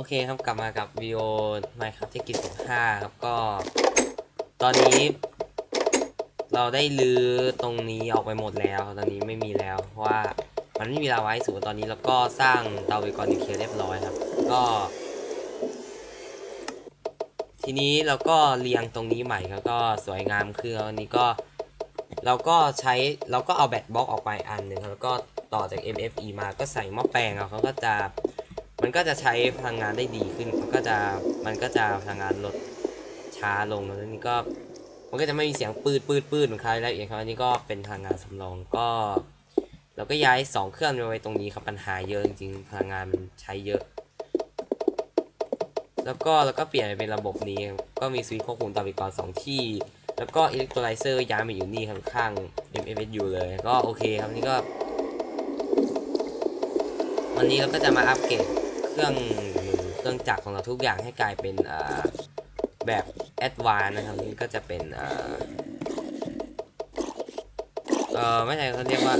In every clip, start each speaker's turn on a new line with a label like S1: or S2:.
S1: โอเคครับกลับมากับวิดีโอ Minecraft ที่กิจสงห้าครับก็ ตอนนี้ เราได้ลื้อตรงนี้ออกไปหมดแล้ว ตอนนี้ไม่มีแล้ว เพราะว่ามันไม่มีลาไว้สูงตอนนี้แล้วก็สร้างเตาเวกรนิวเคลียร์เรียบร้อยครับ ก็ ทีนี้เราก็เรียงตรงนี้ใหม่ครับก็สวยงามขึ้นแล้วอันนี้ก็ เราก็ใช้เราก็เอาแบตบล็อกออกไปอันหนึ่งครับแล้วก็ต่อจาก MFE มาก็ใส่หม้อแปลงเอาเขาก็จะ มันก็จะใช้พลังงานได้ดีขึ้น มันก็จะมันก็จะพลังงานลดช้าลงแล้วนี่ก็มันก็จะไม่มีเสียงปืดปืดปืดเหมือนคราวแล้วอีกครับอันนี้ก็เป็นพลังงานสำรองก็ เราก็ย้ายสองเครื่องไปไว้ตรงนี้ครับปัญหาเยอะจริงๆพลังงานมันใช้เยอะ แล้วก็แล้วก็เปลี่ยนเป็นระบบนี้ก็มีสวิตช์ควบคุมต่อไปก่อนสองที่ แล้วก็อิเล็กโทรไลเซอร์ย้ายมาอยู่นี่ครับข้าง MFSU เลย ก็โอเคครับนี่ก็ วันนี้เราก็จะมาอัปเกรด รื่องเครื่องจักรของเราทุกอย่างให้กลายเป็นแบบแอดวานนะครับนี่ก็จะเป็นเออไม่ใช่เขาเรียกว่า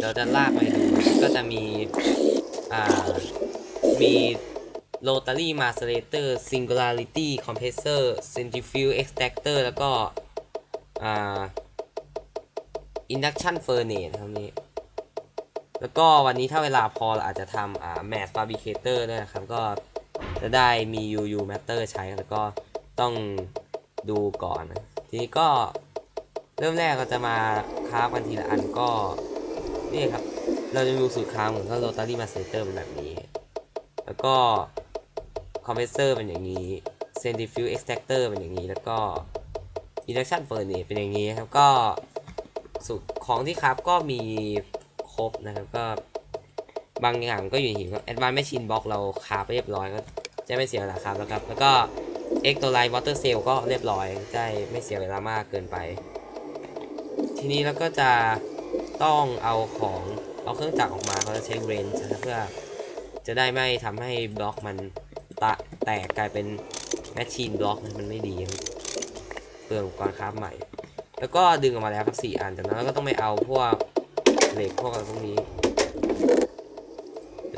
S1: เราจะลากไปดูก็จะมีอ่ามี rotary macerator singularity compressor centrifuge extractor แล้วก็อ่า induction furnace ครับนี้ แล้วก็วันนี้ถ้าเวลาพอเราอาจจะทำอ่า mass fabricator ด้วยนะครับ ก็จะได้มี UU matter ใช้แล้วก็ต้องดูก่อนทีนี้ก็เริ่มแรกเราจะมาคราฟกันทีละอันก็นี่ครับ เราจะดูสูตรคราฟเหมือนกับ rotary macerator เป็นแบบนี้ แล้วก็ compressor เป็นอย่างนี้ centrifuge extractor เป็นอย่างนี้ แล้วก็ induction furnace เป็นอย่างนี้ครับก็สูตรของที่ครับก็มี ครบนะครับก็บางอย่างก็อยู่หินครับ advanced machine box เราคาไปเรียบร้อยก็จะไม่เสียเวลาครับแล้วครับ แล้วก็ ectolite water cell ก็เรียบร้อยจะไม่เสียเวลามากเกินไป ทีนี้เราก็จะต้องเอาของเอาเครื่องจักรออกมาเขาจะใช้เรนจ์นะเพื่อจะได้ไม่ทำให้บล็อกมันตะแตกกลายเป็นแมชชีนบล็อกมันไม่ดีเปลืองอุปกรณ์คราฟใหม่ แล้วก็ดึงออกมาแล้วครับสี่อันจากนั้นเราก็ต้องไปเอาพวก เหล็กพวกอะไรพวกนี้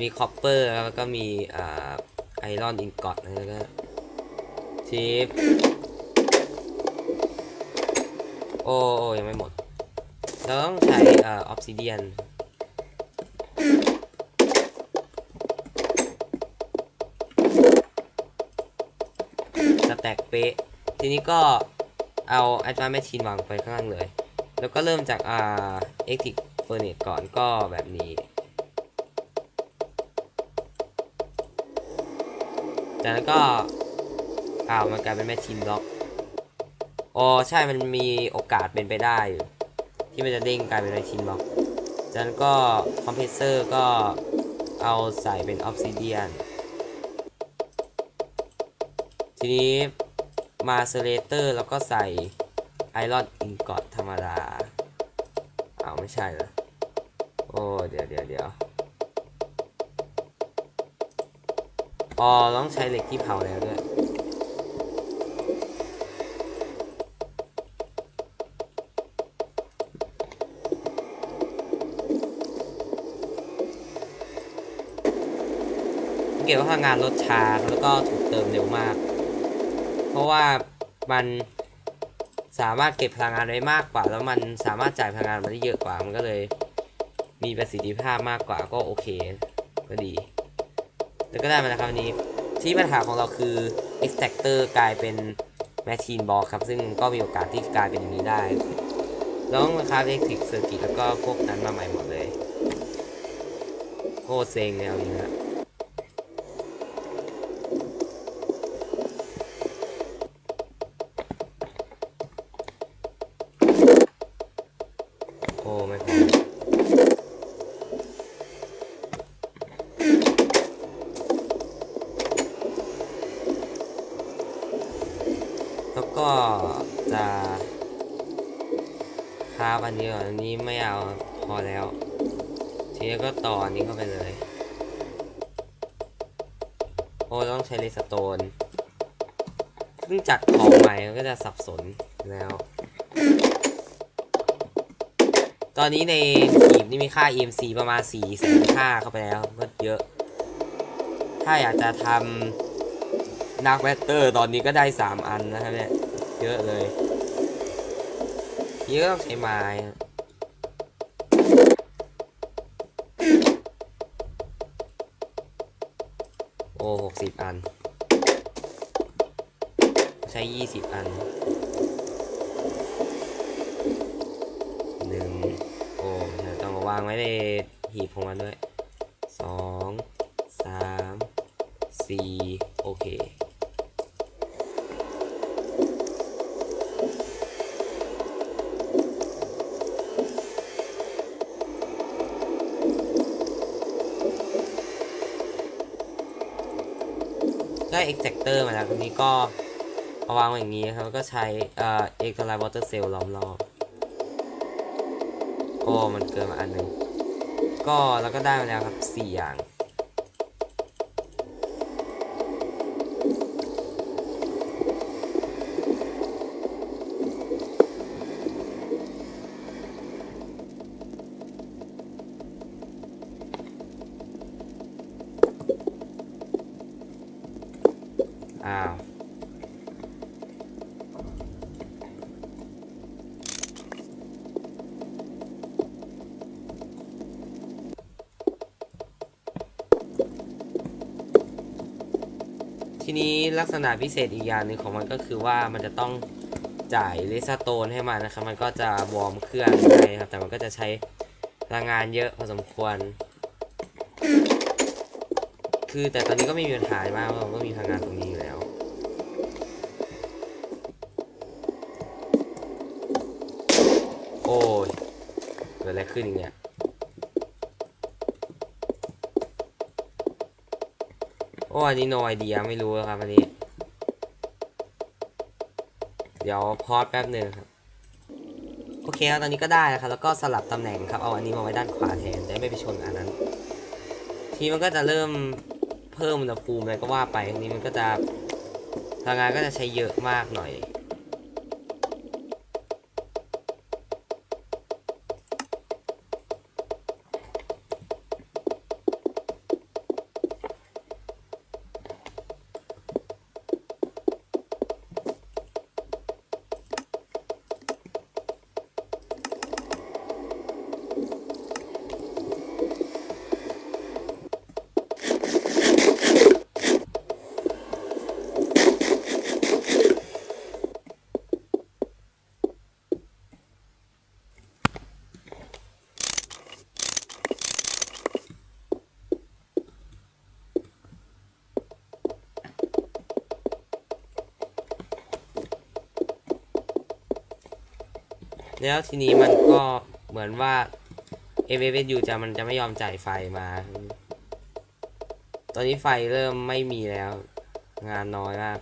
S1: มีคอปเปอร์แล้วก็มีอ่าไอรอนอิงกอตแล้วก็ทิปโอ้โอยังไม่หมดเราต้องใช้อ่าออฟซิเดียนสแต็กเป๊ะทีนี้ก็เอา Advanced Machine วางไปข้างล่างเลย แล้วก็เริ่มจากอ่า Exit Furnace ก่อนก็แบบนี้ จากนั้นก็อ้าวมันกลายเป็น Machine Block อ๋อใช่มันมีโอกาสเป็นไปได้อยู่ที่มันจะเด้งกลายเป็น Machine Block จากนั้นก็ Compressor ก็เอาใส่เป็น Obsidian ทีนี้มาเซเลเตอร์แล้วก็ใส่ไอรอนอิงกอตธรรมดา เอาไม่ใช่เหรอ เดี๋ยวเดี๋ยวเดี๋ยวอ๋อต้องใช้เหล็กที่เผาแล้วด้วยสังเกตว่าพลังงานลดช้าแล้วก็ถูกเติมเร็วมาก เพราะว่ามันสามารถเก็บพลังงานได้มากกว่า แล้วมันสามารถจ่ายพลังงานมาได้เยอะกว่ามันก็เลย มีประสิทธิภาพมากกว่าก็โอเค ก็ดี แล้วก็ได้มาแล้วครับวันนี้ ที่ปัญหาของเราคือ extractor กลายเป็น machine block ครับ ซึ่งก็มีโอกาสที่กลายเป็นอย่างนี้ได้แล้วต้องมาคา electric circuit แล้วก็พวกนั้นมาใหม่หมดเลย โคตรเซ็งแนวนี้นะโอ้ไม่ จะคาบอันนี้ก่อนอันนี้ไม่เอาพอแล้ว ทีนี้ก็ต่ออันนี้เข้าไปเลย โอ้ต้องใช้เลสโตนซึ่งจัดของใหม่มันก็จะสับสนแล้ว ตอนนี้ในหีบนี่มีค่า EMC ประมาณ4แสนค่าเข้าไปแล้วก็เยอะ ถ้าอยากจะทำนักแบตเตอร์ตอนนี้ก็ได้ 3 อันนะครับเนี่ย เยอะเลยทีนี้ก็ต้องใช้ไม้โอ้หกสิบอัน ใช้ยี่สิบอันหนึ่งโอ้ต้องวางไว้ในหีบของมันด้วยสองสามสี่ ได้ exactor มาแล้วทีนี้ก็เอาวางอย่างนี้ครับแล้วก็ใช้เอ่อ electrolyte water cell ล้อมรอบโอ้มันเกินมาอันหนึ่งก็แล้วก็ได้มาแล้วครับ 4 อย่าง ทีนี้ลักษณะพิเศษอีกอย่างหนึ่งของมันก็คือว่ามันจะต้องจ่ายเลสโตนให้มันนะครับ มันก็จะวอร์มเครื่องได้ครับ แต่มันก็จะใช้พลังงานเยอะพอสมควร คือแต่ตอนนี้ก็ไม่มีปัญหามากเพราะผมก็มีพลังงานตรงนี้อยู่แล้ว โอ้ยเกิดอะไรขึ้นอีกเนี่ย อันนี้โนไอเดียไม่รู้ครับอันนี้ เดี๋ยวพอดแป๊บหนึ่งครับ โอเคครับตอนนี้ก็ได้นะครับ แล้วก็สลับตำแหน่งครับ เอาอันนี้มาไว้ด้านขวาแทนจะได้ไม่ไปชนอันนั้น ทีมันก็จะเริ่มเพิ่มอุณหภูมิอะไรก็ว่าไปอันนี้มันก็จะพลังงานก็จะใช้เยอะมากหน่อย แล้วทีนี้มันก็เหมือนว่า a v s u จะมันจะไม่ยอมจ่ายไฟมา ตอนนี้ไฟเริ่มไม่มีแล้ว งานน้อยมาก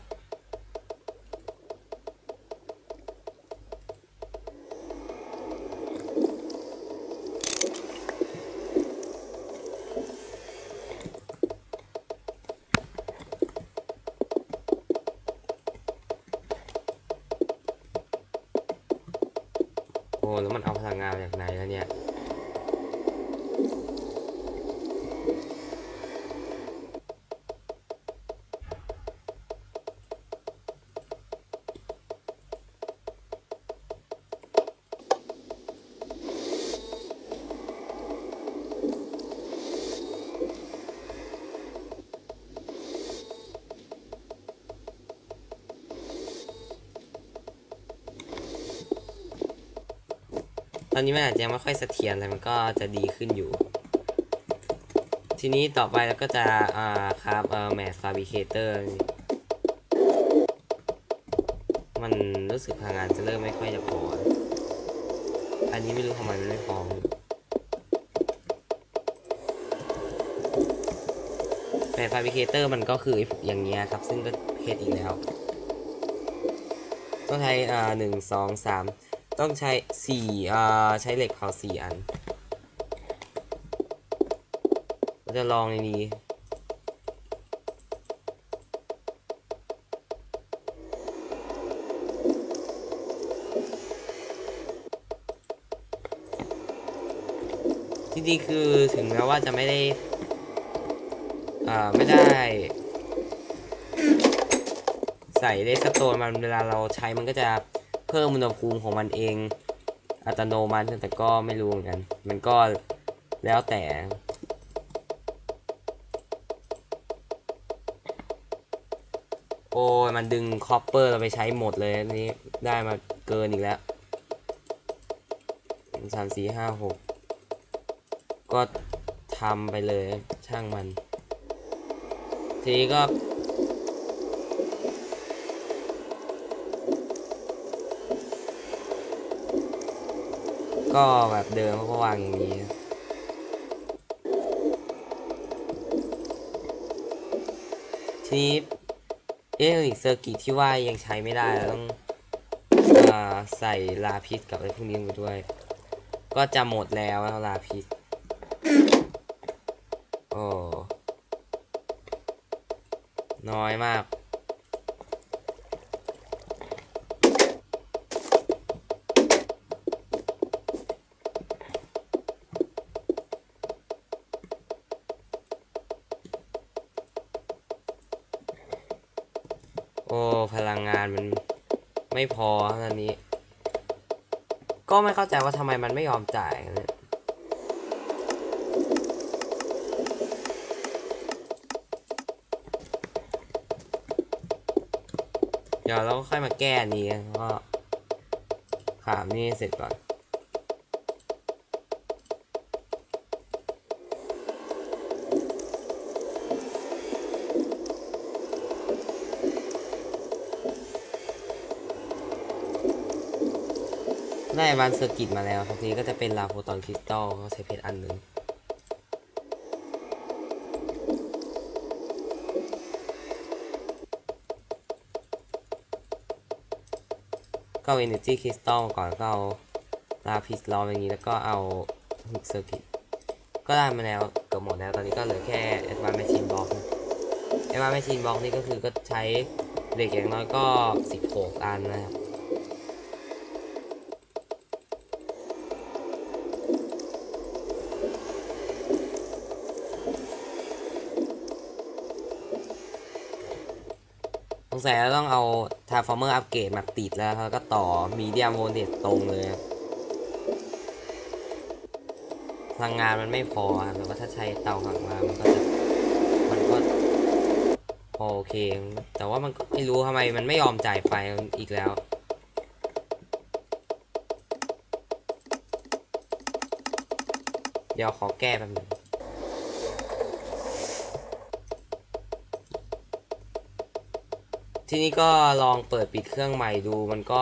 S1: อนนี้มันอาจจะยังไม่ค่อยเสถียรแต่มันก็จะดีขึ้นอยู่ ทีนี้ต่อไปเราก็จะอ่าครับเอ่อแมสฟาบิเคเตอร์มันรู้สึกพลังงานจะเริ่มไม่ค่อยจะพออันนี้ไม่รู้ทำไมมันไม่พอแมสฟาบิเคเตอร์มันก็คือไอ้อย่างเงี้ยครับ ซึ่งก็เพชรอีกแล้ว ต้องใช้อ่าหนึ่งสองสาม ต้องใช้สี่อ่าใช้เหล็กเผาสี่อันเราจะลองในนี้จริงๆคือถึงแม้ว่าจะไม่ได้อ่าไม่ได้ใส่เลสโตนมันเวลาเราใช้มันก็จะ เพิ่มอุณหภูมิของมันเอง อัตโนมัติแต่ก็ไม่รู้เหมือนกัน มันก็แล้วแต่โอ้ยมันดึงคอปเปอร์เราไปใช้หมดเลยนี้ได้มาเกินอีกแล้วสามสี่ห้าหกก็ทำไปเลยช่างมัน ทีก็ ก็แบบเดิมเขาก็วางอย่างนี้ทีนี้เอ๊ะอีกเซอร์กิตที่ว่ายังใช้ไม่ได้เราต้องอใส่ลาพิษกับอะไรพวกนี้ไปด้วย ก็จะหมดแล้วนะลาพิษโอ้น้อยมาก ไม่พอตอนนี้ ก็ไม่เข้าใจว่าทำไมมันไม่ยอมจ่ายนะเดี๋ยวเราก็ค่อยมาแก้อันนี้กันก็ขามนี่เสร็จก่อน ได้วันเซอร์กิตมาแล้วครับนี้ก็จะเป็นลาโพตอนคริสตัลก็ใช้เพชรอันหนึ่งก็เอา Energy Crystal มาก่อนก็เอาลาพิสลอมอย่างนี้แล้วก็เอาฮุกเซอร์กิตก็ได้มาแล้วเกือบหมดแล้วตอนนี้ก็เหลือแค่ Advanced Machine Block นะ Advanced Machine Block นี่ก็คือก็ใช้เหล็กอย่างน้อยก็ 16 อันนะครับ งสัยเราต้องเอา Transformer อัปเกรดมาติดแล้วแล้วก็ต่อ Medium Voltage ตรงเลยพลังงานมันไม่พอครับแต่ว่าถ้าใช้เตาหักมามันก็จะมันก็พอโอเค แต่ว่ามันไม่รู้ทำไมมันไม่ยอมจ่ายไฟอีกแล้วเดี๋ยวขอแก้แป๊บนึง ทีนี้ก็ลองเปิดปิดเครื่องใหม่ดู มันก็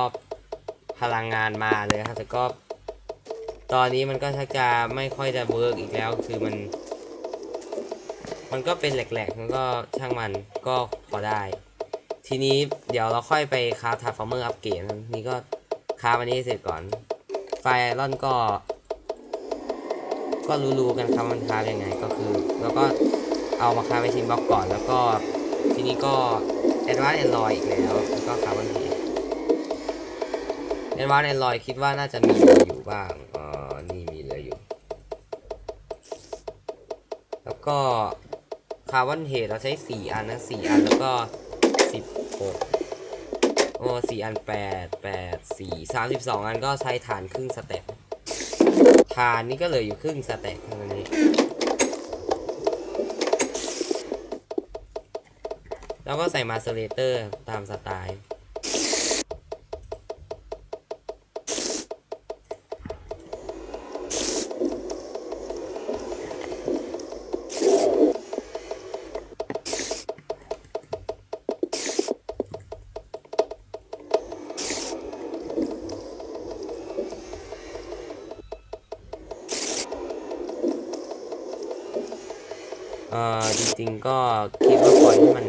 S1: พลังงานมาเลยครับแต่ก็ ตอนนี้มันก็ชักจะไม่ค่อยจะเวิร์กอีกแล้วคือมัน มันก็เป็นแหลกๆมันก็ช่างมันก็พอได้ ทีนี้เดี๋ยวเราค่อยไปคราฟทาร์ฟอร์เมอร์อัปเกรดนะนี่ก็คราฟอันนี้เสร็จก่อน ไฟไอรอนก็ ก็รู้ๆกันครับมันคราฟยังไงก็คือ แล้วก็เอามาคราฟไปชิ้นบล็อกก่อนแล้วก็ทีนี้ก็ แอดวานแอนดรอยอีกแล้วแล้วก็คาร์บอนเทแอดวานแอนดรอยคิดว่าน่าจะมีเหลืออยู่บ้างอ๋อนี่มีเหลืออยู่ แล้วก็คาร์บอนเทเราใช้ 4 อันนะ4อันแล้วก็ 16 โอ้4อัน 8 8 4 32 อันก็ใช้ฐานครึ่งสเต็ปฐานนี่ก็เหลืออยู่ครึ่งสเต็ปเท่านั้นเอง แล้วก็ใส่มาสเตอร์เตอร์ตามสไตล์เอ่อจริงๆก็คิดว่าปล่อยให้มัน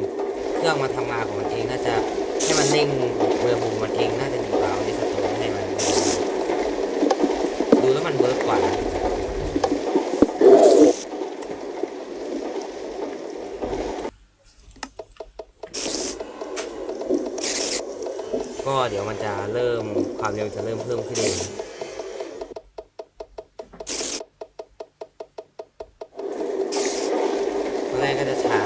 S1: เครื่องมาทำงานของมันเองน่าจะให้มันเร่งเรือบุมันเองน่าจะดีกว่าเอาดิสโตนให้มันดูแล้วมันเวิร์กกว่าก็เดี๋ยวมันจะเริ่มความเร็วจะเริ่มเพิ่มขึ้นเอง ตอนแรกก็จะช้า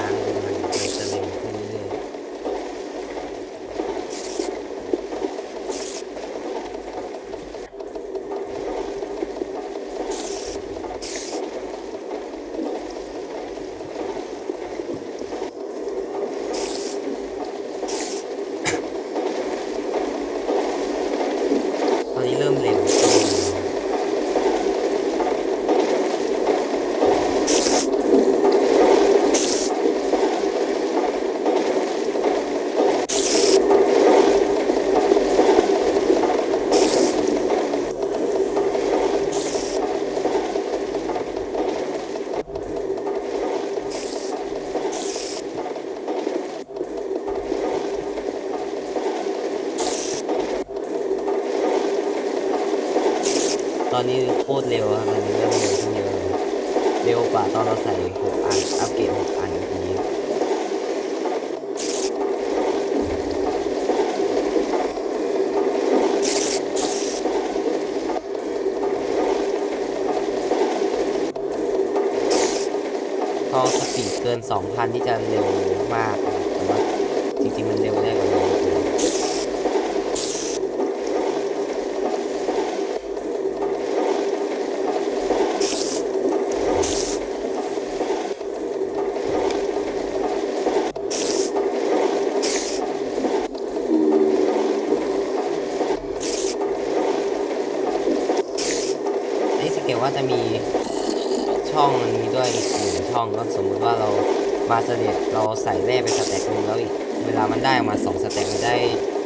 S1: ตอนนี้โค ตรเร็วครับตอนนี้เร็วขึ้นเยอะเลยเร็วกว่าตอนเราใส่หกอันอัปเกรดหกอันทีนี้พอสปีดเกิน 2,000 ที่จะเร็วมากแต่ว่าจริงๆ มันเร็วได้กว่านี้เยอะเลย ไอ้สเกลว่าจะมีช่องมันมีด้วยอีกหนึ่งช่องก็สมมุติว่าเรามาเสด็จเราใส่แร่ไปสแต็กนึงแล้วอีกเวลามันได้ออกมาสองสแต็กมันได้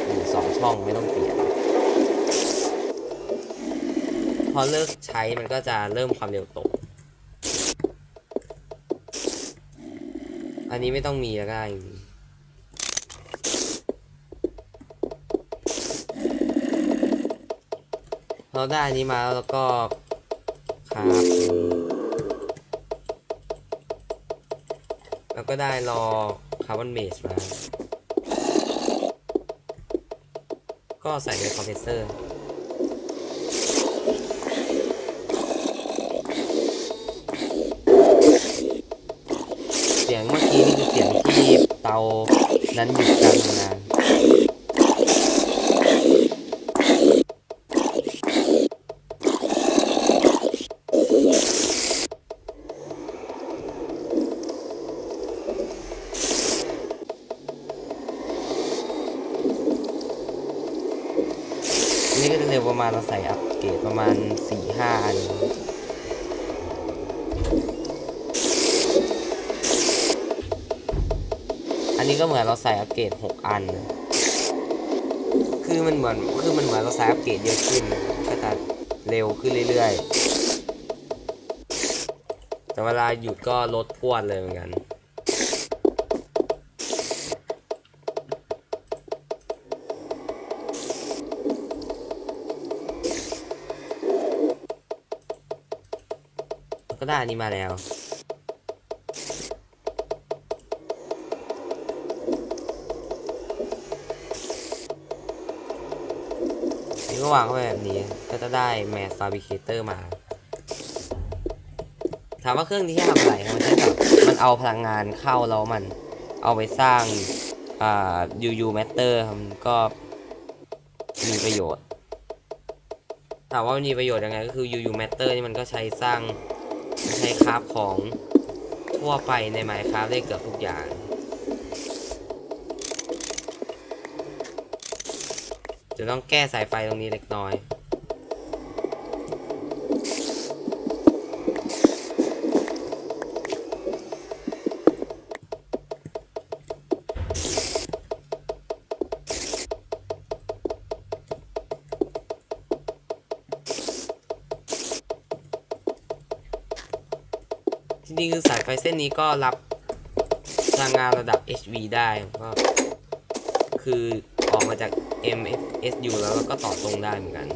S1: อยู่งสองช่องไม่ต้องเปลี่ยน พอเลิกใช้มันก็จะเริ่มความเร็วตก อันนี้ไม่ต้องมีแล้วก็ได้เราได้อันนี้มาแล้วแครับแล้วก็ได้รอคาร์บอนเบสมาก็ใส่ในคอมเพรสเซอร์เสียงเมื่อกี้นี่คือเสียงที่เตานั้นหยุดการทำงานอัน เหมือนเราใส่อัปเกรดหกอัน คือมันเหมือนคือมันเหมือนเราใส่อัปเกรดเยอะขึ้นก็จะเร็วขึ้นเรื่อยๆ แต่เวลาหยุดก็ลดพรวดเลยเหมือนกันก็ได้อันนี้มาแล้ว ก็วางไว้แบบนี้ ก็จะได้ Mass Fabricator มา ถามว่าเครื่องนี้ให้ทำอะไรมันใช้แบบมันเอาพลังงานเข้าแล้วมันเอาไปสร้างอ่า UU Matter ครับมันก็มีประโยชน์ ถามว่ามันมีประโยชน์ยังไงก็คือ UU Matter นี่มันก็ใช้สร้างใช้คราฟของทั่วไปใน Minecraft ได้เกือบทุกอย่าง จะต้องแก้สายไฟตรงนี้เล็กน้อย จริงๆคือสายไฟเส้นนี้ก็รับพลังงานระดับ HV ได้ก็คือ ออกมาจาก MFSU แล้วเราก็ต่อตรงได้เหมือนกัน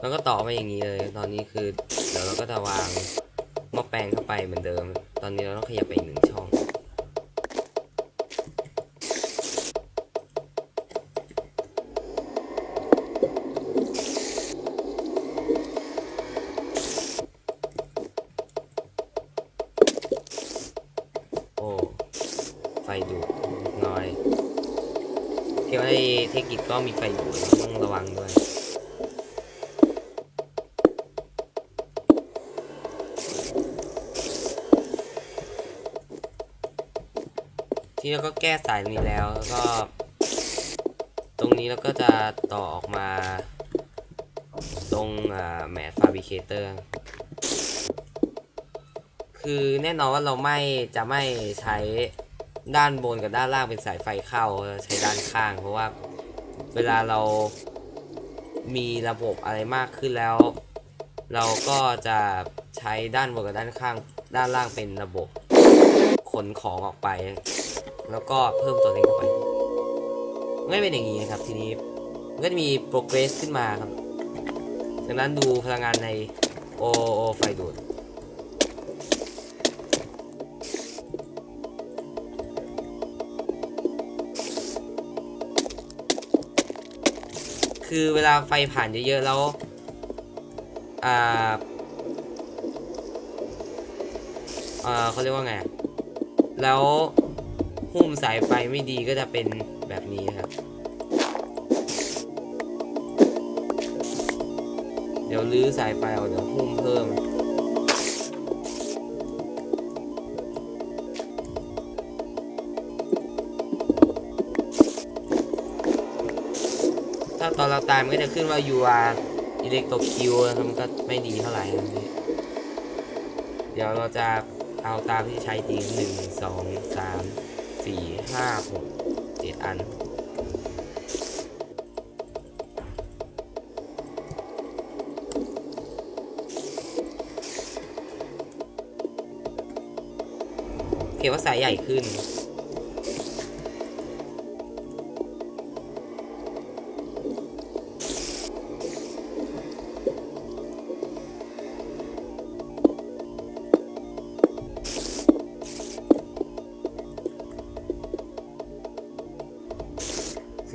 S1: แล้วก็ต่อมาอย่างนี้เลย ตอนนี้คือเดี๋ยวเราก็จะวางหม้อแปลงเข้าไปเหมือนเดิม ตอนนี้เราต้องขยับไปอีกหนึ่งช่อง ก็มีไฟดูดต้องระวังด้วยที่เราก็แก้สายนี้แล้วแล้วก็ ตรงนี้เราก็จะต่อออกมา ตรงแหมฟาบิเคเตอร์ คือแน่นอนว่าเราไม่จะไม่ใช้ด้านบนกับด้านล่างเป็นสายไฟเข้าใช้ด้านข้างเพราะว่า เวลาเรามีระบบอะไรมากขึ้นแล้ว เราก็จะใช้ด้านบนกับด้านข้าง ด้านล่างเป็นระบบขนของออกไป แล้วก็เพิ่มตัวนี้เข้าไปก็จะเป็นอย่างนี้นะครับ ทีนี้ก็จะมี progress ขึ้นมาครับจากนั้นดูพลังงานในโอโอไฟดูด คือเวลาไฟผ่านเยอะๆแล้ว อ่าอ่าเขาเรียกว่าไง แล้วหุ้มสายไฟไม่ดีก็จะเป็นแบบนี้นะครับ เดี๋ยวลื้อสายไฟออกเดี๋ยวหุ้มเพิ่ม ตาตายมันก็จะขึ้นว่า you are electro kill นะครับมันก็ไม่ดีเท่าไหร่นี้เดี๋ยวเราจะเอาตามที่ใช้จริงหนึ่งสองสามสี่ห้าหกเจ็ดอันเขียว่าสายใหญ่ขึ้น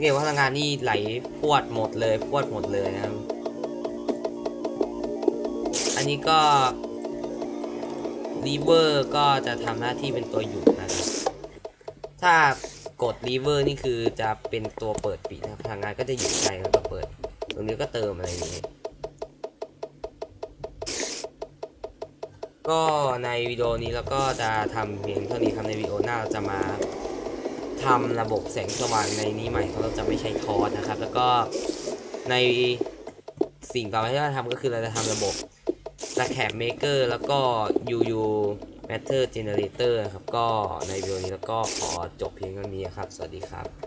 S1: สังเกตว่าพลังงานนี่ไหลพวดหมดเลยพวดหมดเลยนะครับ อันนี้ก็รีเวอร์ก็จะทำหน้าที่เป็นตัวหยุดนะครับถ้ากดรีเวอร์นี่คือจะเป็นตัวเปิดปิดนะพลังงานก็จะหยุดใจแล้วก็เปิด ตรงนี้ก็เติมอะไรอย่างนี้ก็ในวิดีโอนี้เราก็จะทำเพียงเท่านี้ครับในวิดีโอหน้าเราจะมา ทำระบบแสงสว่างในนี้ใหม่เราจะไม่ใช้ทอสนะครับ แล้วก็ในสิ่งต่อไปที่เราทำก็คือเราจะทำระบบ s c a p Maker แล้วก็ UU Matter Generator ครับ ก็ในวิดีโอนี้แล้วก็ขอจบเพียงเท่านี้ครับ สวัสดีครับ